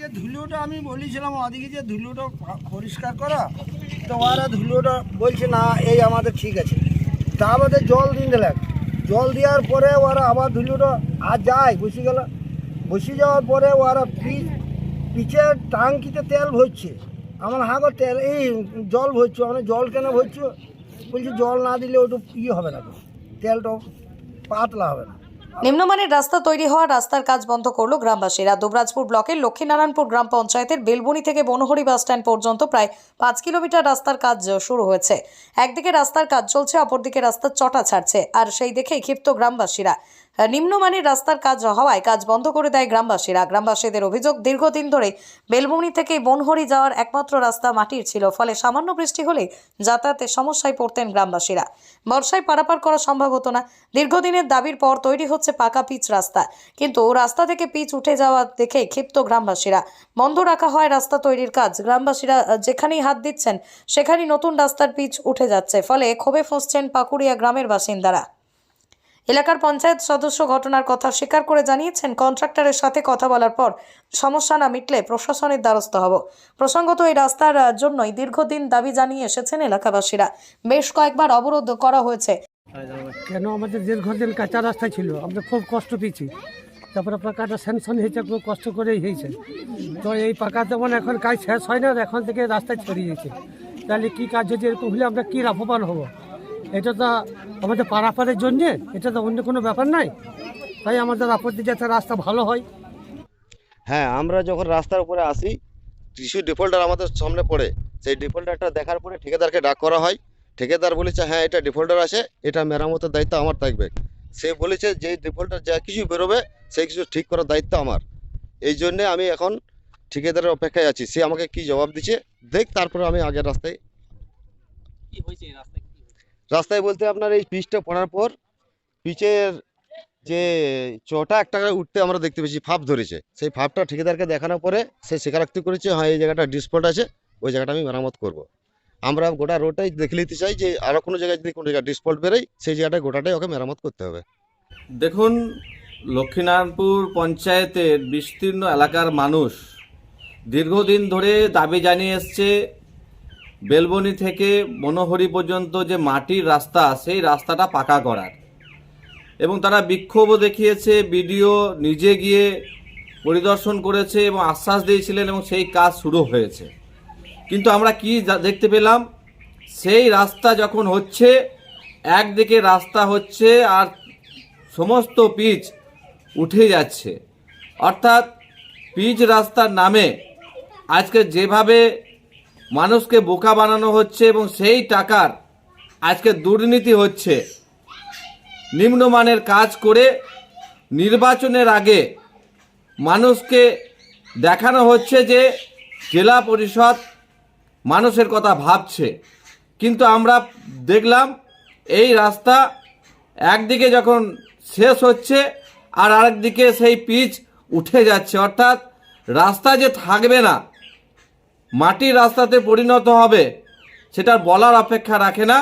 যে ধুলোটা আমি বলেছিলাম, ওদিকে যে ধুলোটা পরিষ্কার করা, তো ওরা ধুলোটা বলছে, না, এই আমাদের ঠিক আছে। তা আমাদের জল দিন দিলেন। জল দেওয়ার পরে ওরা আবার ধুলোটা, আর যায়, বসে গেল। বসে যাওয়ার পরে ওরা পিচের টাঙ্কিতে তেল ভরছে। আমার হাগো তেল, এই জল ভরছো মানে জল কেন ভরছো? বলছি, জল না দিলে ওটা ইয়ে হবে না তেলটা পাতলা হবে না। নিম্নমানের রাস্তা তৈরি হওয়া রাস্তার কাজ বন্ধ করল গ্রামবাসীরা। দুবরাজপুর ব্লকের লক্ষ্মীনারায়ণপুর গ্রাম পঞ্চায়েতের বেলবনি থেকে বনহরি বাস স্ট্যান্ড পর্যন্ত প্রায় পাঁচ কিলোমিটার রাস্তার কাজ শুরু হয়েছে। একদিকে রাস্তার কাজ চলছে, অপরদিকে রাস্তার চটা ছাড়ছে। আর সেই দেখেই ক্ষিপ্ত গ্রামবাসীরা। নিম্নমানের রাস্তার কাজ হওয়ায় কাজ বন্ধ করে দেয় গ্রামবাসীরা। গ্রামবাসীদের অভিযোগ, দীর্ঘদিন ধরে বেলবনি থেকে বনহরি যাওয়ার একমাত্র রাস্তা মাটির ছিল। ফলে সামান্য বৃষ্টি হলে যাতায়াতের সমস্যায় পড়তেন গ্রামবাসীরা। বর্ষায় পারাপার করা সম্ভব হতো না। দীর্ঘদিনের দাবির পর তৈরি হচ্ছে পাকা পিচ রাস্তা। কিন্তু রাস্তা থেকে পিচ উঠে যাওয়া দেখে ক্ষিপ্ত গ্রামবাসীরা। বন্ধ রাখা হয় রাস্তা তৈরির কাজ। গ্রামবাসীরা যেখানেই হাত দিচ্ছেন, সেখানেই নতুন রাস্তার পিচ উঠে যাচ্ছে। ফলে ক্ষোভে ফুঁসছেন পাকুড়িয়া গ্রামের বাসিন্দারা। এলাকার পঞ্চায়েত সদস্য ঘটনার কথা স্বীকার করে জানিয়েছেন, কন্ট্রাক্টরের সাথে কথা বলার পর সমস্যা না মিটলে প্রশাসনের দ্বারস্থ হব। প্রসঙ্গত, এই রাস্তার জন্যই দীর্ঘদিন দাবি জানিয়ে এসেছেন এলাকাবাসীরা। বেশ কয়েকবার অবরোধ করা হয়েছে। কেন আমাদের দীর্ঘদিন কাঁচা রাস্তা ছিল? আমরা খুব কষ্ট পেয়েছি। তারপরে পাকাটা স্যাংশন হয়েছে, খুব কষ্ট করেই হয়েছে। তো এই পাকা যেমন এখন কাজ শেষ হয় না, এখন থেকে রাস্তা ছড়িয়েছে তাহলে কি কাজ যদি এরকম হলে আমরা কী লাভবান হব? এটা তো আমাদের পারাপারের জন্যে এটা তো অন্য কোনো ব্যাপার নাই তাই আমাদের আপত্তি যাতে রাস্তা ভালো হয়। হ্যাঁ আমরা যখন রাস্তার উপরে আসি কিছু ডিফল্টার আমাদের সামনে পড়ে। সেই ডিফল্টারটা দেখার পরে ঠিকাদারকে ডাক করা হয়। ঠিকাদার বলেছে হ্যাঁ এটা ডিফল্টার আছে এটা মেরামতের দায়িত্ব আমার থাকবে। সে বলেছে যে ডিফল্টার যা কিছু বেরোবে সেই কিছু ঠিক করার দায়িত্ব আমার। এই জন্যে আমি এখন ঠিকাদারের অপেক্ষায় আছি। সে আমাকে কি জবাব দিচ্ছে দেখ তারপরে আমি আগের রাস্তায় কি হয়েছে রাস্তায়? বলতে আপনার এই পিচটা পড়ার পর পিচের যে চটা একটা উঠতে আমরা দেখতে পেয়েছি, ফাঁপ ধরেছে সেই ফাঁপটা ঠিকাদারকে দেখানোর পরে সে স্বীকারোক্তি করেছে হ্যাঁ এই জায়গাটা ডিসপোর্ট আছে, ওই জায়গাটা আমি মেরামত করব। আমরা গোটা রোডটাই দেখে নিতে চাই যে আরও কোনো জায়গায় যদি কোনো জায়গায় ডিসপোর্ট বেরোয়, সেই জায়গাটা গোটাটাই ওকে মেরামত করতে হবে দেখুন, লক্ষ্মীনারায়ণপুর পঞ্চায়েতের বিস্তীর্ণ এলাকার মানুষ দীর্ঘদিন ধরে দাবি জানিয়ে এসছে বেলবনি থেকে মনোহরি পর্যন্ত যে মাটির রাস্তা, সেই রাস্তাটা পাকা করার। এবং তারা বিক্ষোভও দেখিয়েছে, বিডিও নিজে গিয়ে পরিদর্শন করেছে এবং আশ্বাস দিয়েছিলেন এবং সেই কাজ শুরু হয়েছে। কিন্তু আমরা কি দেখতে পেলাম, সেই রাস্তা যখন হচ্ছে, একদিকে রাস্তা হচ্ছে আর সমস্ত পিচ উঠে যাচ্ছে। অর্থাৎ পিচ রাস্তার নামে আজকে যেভাবে মানুষকে বোকা বানানো হচ্ছে এবং সেই টাকার আজকে দুর্নীতি হচ্ছে। নিম্নমানের কাজ করে নির্বাচনের আগে মানুষকে দেখানো হচ্ছে যে জেলা পরিষদ মানুষের কথা ভাবছে। কিন্তু আমরা দেখলাম এই রাস্তা একদিকে যখন শেষ হচ্ছে আর আরেকদিকে সেই পিচ উঠে যাচ্ছে। অর্থাৎ রাস্তা যে থাকবে না মাটির রাস্তাতে পরিণত হবে সেটার বলার অপেক্ষা রাখে না।